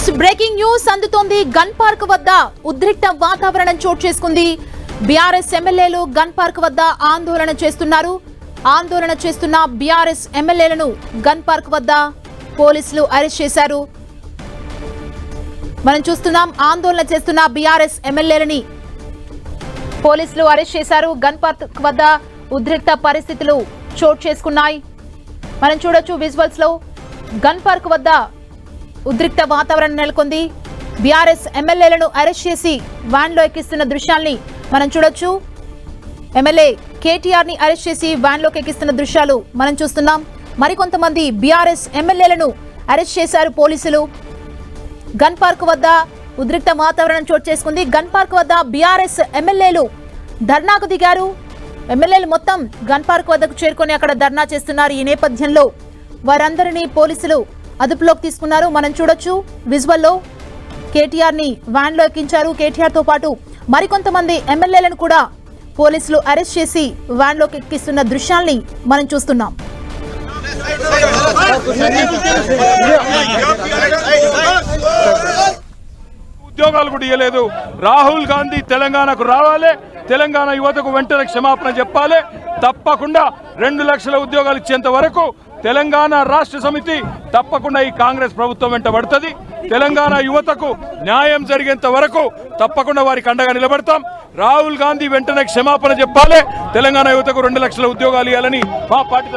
Yes breaking news అందుతోంది. Gun park వద్ద ఉద్రిక్త వాతావరణం చోటు చేసుకుంది. బీఆర్ఎస్ ఎమ్మెల్యేలు గన్ పార్క్ వద్ద ఆందోళన చేస్తున్నారు. ఆందోళన చేస్తున్న బీఆర్ఎస్ ఎమ్మెల్యేలను గన్ పార్క్ వద్ద పోలీసులు అరెస్ట్ చేశారు. మనం చూస్తున్నాం ఆందోళన చేస్తున్న బీఆర్ఎస్ ఎమ్మెల్యేలని పోలీసులు అరెస్ట్ చేశారు. గన్ పార్క్ వద్ద ఉద్రిక్త పరిస్థితులు చోటు చేసుకున్నాయి. మనం చూడొచ్చు విజువల్స్లో. గన్ పార్క్ వద్ద ఉద్రిక్త వాతావరణం నెలకొంది. బీఆర్ఎస్ ఎమ్మెల్యేలను అరెస్ట్ చేసి వ్యాన్లో ఎక్కిస్తున్న దృశ్యాల్ని మనం చూడొచ్చు. ఎమ్మెల్యే కేటీఆర్ని అరెస్ట్ చేసి వ్యాన్లోకి ఎక్కిస్తున్న దృశ్యాలు మనం చూస్తున్నాం. మరికొంతమంది బీఆర్ఎస్ ఎమ్మెల్యేలను అరెస్ట్ చేశారు పోలీసులు. గన్ పార్క్ వద్ద ఉద్రిక్త వాతావరణం చోటు చేసుకుంది. గన్ పార్క్ వద్ద బీఆర్ఎస్ ఎమ్మెల్యేలు ధర్నాకు దిగారు. ఎమ్మెల్యేలు మొత్తం గన్ పార్క్ వద్దకు చేరుకొని అక్కడ ధర్నా చేస్తున్నారు. ఈ నేపథ్యంలో వారందరినీ పోలీసులు అదుపులోకి తీసుకున్నారు మనం చూడొచ్చు విజువల్లో కేటీఆర్ని వ్యాన్లో ఎక్కించారు కేటీఆర్తో పాటు మరికొంతమంది ఎమ్మెల్యేలను కూడా పోలీసులు అరెస్ట్ చేసి వ్యాన్లోకి ఎక్కిస్తున్న దృశ్యాల్ని మనం చూస్తున్నాం ఉద్యోగాలు కూడా ఇవ్వలేదు రాహుల్ గాంధీ తెలంగాణకు రావాలి తెలంగాణ యువతకు వెంటనే క్షమాపణ చెప్పాలి. తప్పకుండా రెండు లక్షల ఉద్యోగాలు ఇచ్చేంత వరకు తెలంగాణ రాష్ట్ర సమితి తప్పకుండా ఈ కాంగ్రెస్ ప్రభుత్వం వెంట పడుతుంది. తెలంగాణ యువతకు న్యాయం జరిగేంత వరకు తప్పకుండా వారికి అండగా నిలబడతాం. రాహుల్ గాంధీ వెంటనే క్షమాపణ చెప్పాలి. తెలంగాణ యువతకు రెండు లక్షల ఉద్యోగాలు ఇవ్వాలని మా పార్టీ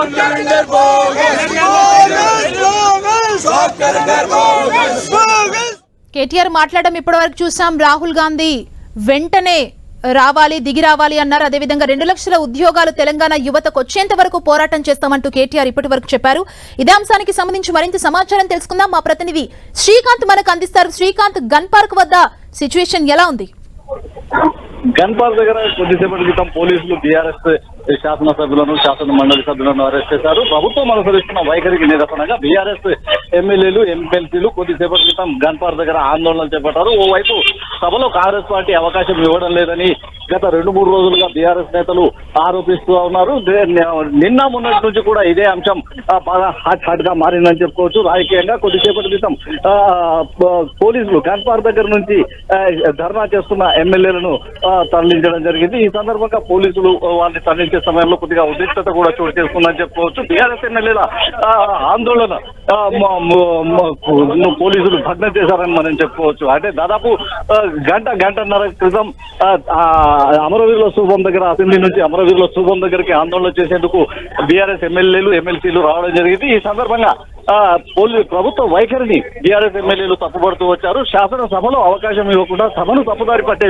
తరఫున కేటీఆర్ మాట్లాడడం ఇప్పటివరకు చూసాం. రాహుల్ గాంధీ వెంటనే రావాలి దిగి రావాలి అన్నారు. అదేవిధంగా రెండు లక్షల ఉద్యోగాలు తెలంగాణ యువతకు వచ్చేంత వరకు పోరాటం చేస్తామంటూ కేటీఆర్ ఇప్పటి వరకు చెప్పారు. ఇదే అంశానికి సంబంధించి మరింత సమాచారం తెలుసుకుందాం. మా ప్రతినిధి శ్రీకాంత్ మనకు అందిస్తారు. శ్రీకాంత్ గన్ పార్క్ వద్ద సిచ్యువేషన్ ఎలా ఉంది? గన్ పార్క్ దగ్గర కొద్దిసేపటి క్రితం పోలీసులు బీఆర్ఎస్ శాసనసభ్యులను శాసన మండలి సభ్యులను అరెస్ట్ చేశారు. ప్రభుత్వం అనుసరిస్తున్న వైఖరికి నిరసనగా బీఆర్ఎస్ ఎమ్మెల్యేలు ఎమ్మెల్సీలు కొద్దిసేపటి క్రితం గన్పార్ దగ్గర ఆందోళనలు చేపట్టారు. ఓవైపు సభలో కాంగ్రెస్ పార్టీ అవకాశం ఇవ్వడం లేదని గత రెండు మూడు రోజులుగా బీఆర్ఎస్ నేతలు ఆరోపిస్తూ ఉన్నారు. నిన్న మొన్నటి నుంచి కూడా ఇదే అంశం బాగా హాట్ హాట్గా మారిందని చెప్పుకోవచ్చు. రాజకీయంగా కొద్దిసేపటి క్రితం ఆ, పోలీసులు గన్ దగ్గర నుంచి ధర్నా చేస్తున్న ఎమ్మెల్యేలను తరలించడం జరిగింది. ఈ సందర్భంగా పోలీసులు వాళ్ళని తరలించే సమయంలో కొద్దిగా ఉద్రిక్తత కూడా చోటు చేసుకుందని చెప్పుకోవచ్చు. బీఆర్ఎస్ ఎమ్మెల్యేల ఆందోళన పోలీసులు భగ్నం చేశారని మనం చెప్పుకోవచ్చు. అంటే దాదాపు గంట గంటన్నర క్రితం ఆ, అమరవీరుల స్థూపం దగ్గర అసెంబ్లీ నుంచి అమరవీరుల స్థూపం దగ్గరికి ఆందోళన చేసేందుకు బీఆర్ఎస్ ఎమ్మెల్యేలు ఎమ్మెల్సీలు రావడం జరిగింది. ఈ సందర్భంగా ఆ, ప్రభుత్వ వైఖరిని బీఆర్ఎస్ ఎమ్మెల్యేలు తప్పుపడుతూ వచ్చారు. శాసనసభలో అవకాశం ఇవ్వకుండా సభను తప్పుదారి పట్టే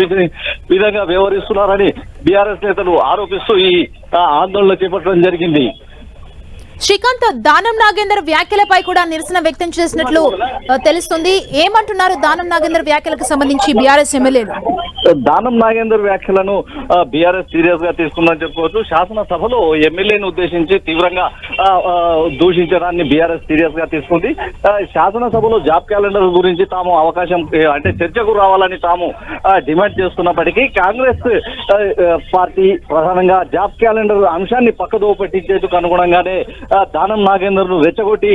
విధంగా వ్యవహరిస్తున్నారని బీఆర్ఎస్ నేతలు ఆరోపిస్తూ ఈ ఆందోళన చేపట్టడం జరిగింది. శ్రీకాంత్ దానం నాగేందర్ వ్యాఖ్యలపై కూడా నిరసన వ్యక్తం చేసినట్లు తెలుస్తుంది. ఏమంటున్నారు దానం నాగేందర్ వ్యాఖ్యలకు సంబంధించి బీఆర్ఎస్ ఎమ్మెల్యేలు? దానం నాగేందర్ వ్యాఖ్యలను బీఆర్ఎస్ సీరియస్గా తీసుకుందని చెప్పుకోవచ్చు శాసనసభలో ఎమ్మెల్యేని ఉద్దేశించి తీవ్రంగా దూషించడాన్ని బీఆర్ఎస్ సీరియస్గా తీసుకుంది. శాసనసభలో జాబ్ క్యాలెండర్ గురించి తాము అవకాశం అంటే చర్చకు రావాలని తాము డిమాండ్ చేస్తున్నప్పటికీ కాంగ్రెస్ పార్టీ ప్రధానంగా జాబ్ క్యాలెండర్ అంశాన్ని పక్కదో పెట్టించేందుకు అనుగుణంగానే దానం నాగేందర్ను రెచ్చగొట్టి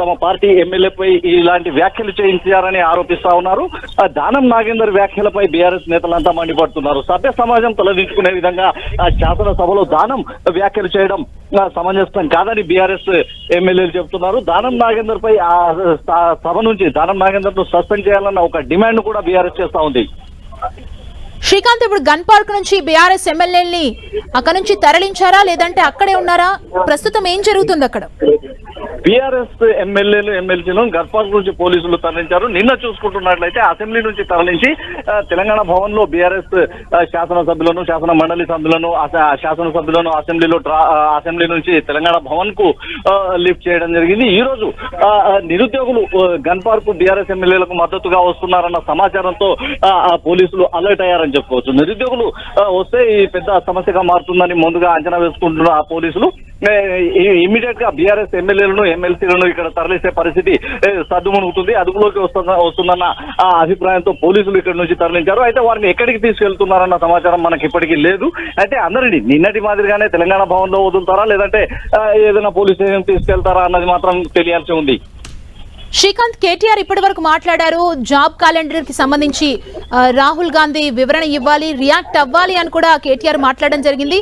తమ పార్టీ ఎమ్మెల్యేపై ఇలాంటి వ్యాఖ్యలు చేయించారని ఆరోపిస్తా ఉన్నారు. ఆ, దానం నాగేందర్ వ్యాఖ్యలపై బీఆర్ఎస్ నేతలంతా మండిపడుతున్నారు. సభ్య సమాజం తలదించుకునే విధంగా ఆ, శాసనసభలో దానం వ్యాఖ్యలు చేయడం సమంజసం కాదని బీఆర్ఎస్ ఎమ్మెల్యేలు చెబుతున్నారు. దానం నాగేందర్ పై ఆ సభ నుంచి దానం నాగేందర్ను సస్పెండ్ చేయాలన్న ఒక డిమాండ్ కూడా బీఆర్ఎస్ చేస్తా ఉంది. శ్రీకాంత్ ఇప్పుడు గన్ పార్క్ నుంచి బీఆర్ఎస్ ఎమ్మెల్యేని అక్కడ నుంచి తరలించారా? లేదంటే అక్కడే ఉన్నారా? ప్రస్తుతం ఏం జరుగుతుంది అక్కడ? బీఆర్ఎస్ ఎమ్మెల్యేలు ఎమ్మెల్సీలను గర్భాస్ నుంచి పోలీసులు తరలించారు. నిన్న చూసుకుంటున్నట్లయితే అసెంబ్లీ నుంచి తరలించి తెలంగాణ భవన్లో బీఆర్ఎస్ శాసనసభ్యులను శాసన మండలి సభ్యులను శాసనసభ్యులను అసెంబ్లీలో డ్రా అసెంబ్లీ నుంచి తెలంగాణ భవన్కు ఆ, లిఫ్ట్ చేయడం జరిగింది. ఈ రోజు ఆ, నిరుద్యోగులు గన్ పార్క్ బీఆర్ఎస్ ఎమ్మెల్యేలకు మద్దతుగా వస్తున్నారన్న సమాచారంతో ఆ, పోలీసులు అలర్ట్ అయ్యారని చెప్పుకోవచ్చు. నిరుద్యోగులు వస్తే ఈ పెద్ద సమస్యగా మారుతుందని ముందుగా అంచనా వేసుకుంటున్న ఆ పోలీసులు ఇమీడియట్గా బీఆర్ఎస్ ఎమ్మెల్యేలను ఎమ్మెల్సీలను ఇక్కడ తరలిసే పరిస్థితి ఏ, సద్దుమణుగుతుంది. అదుపులోకి వస్తున్న వస్తుందన్న ఆ అభిప్రాయంతో పోలీసులు ఇక్కడ నుంచి తరలించారు. అయితే వారిని ఎక్కడికి తీసుకెళ్తున్నారన్న సమాచారం మనకి ఇప్పటికీ లేదు. అయితే అందరినీ నిన్నటి మాదిరిగానే తెలంగాణ భవన్లో వదులుతారా? లేదంటే ఏదైనా పోలీస్ స్టేషన్ తీసుకెళ్తారా అన్నది మాత్రం తెలియాల్సి ఉంది. శ్రీకాంత్ కేటీఆర్ ఇప్పటి వరకు మాట్లాడారు. జాబ్ క్యాలెండర్కి సంబంధించి రాహుల్ గాంధీ వివరణ ఇవ్వాలి రియాక్ట్ అవ్వాలి అని కూడా కేటీఆర్ మాట్లాడడం జరిగింది.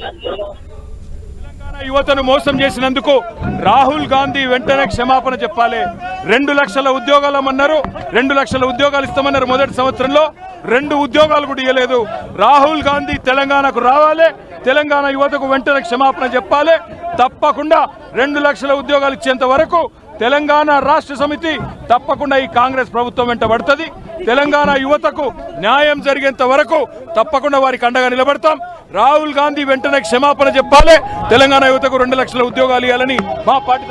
యువతను మోసం చేసినందుకు రాహుల్ గాంధీ వెంటనే క్షమాపణ చెప్పాలి. రెండు లక్షల ఉద్యోగాలమన్నారు రెండు లక్షల ఉద్యోగాలు ఇస్తామన్నారు మొదటి సంవత్సరంలో. రెండు ఉద్యోగాలు కూడా ఇవ్వలేదు రాహుల్ గాంధీ తెలంగాణకు రావాలి. తెలంగాణ యువతకు వెంటనే క్షమాపణ చెప్పాలి. తప్పకుండా రెండు లక్షల ఉద్యోగాలు ఇచ్చేంత వరకు తెలంగాణ రాష్ట్ర సమితి తప్పకుండా ఈ కాంగ్రెస్ ప్రభుత్వం వెంట పడుతుంది. తెలంగాణ యువతకు న్యాయం జరిగేంత వరకు తప్పకుండా వారికి అండగా నిలబడతాం. రాహుల్ గాంధీ వెంటనే క్షమాపణ చెప్పాలి. తెలంగాణ యువతకు రెండు లక్షల ఉద్యోగాలు ఇవ్వాలని మా పార్టీ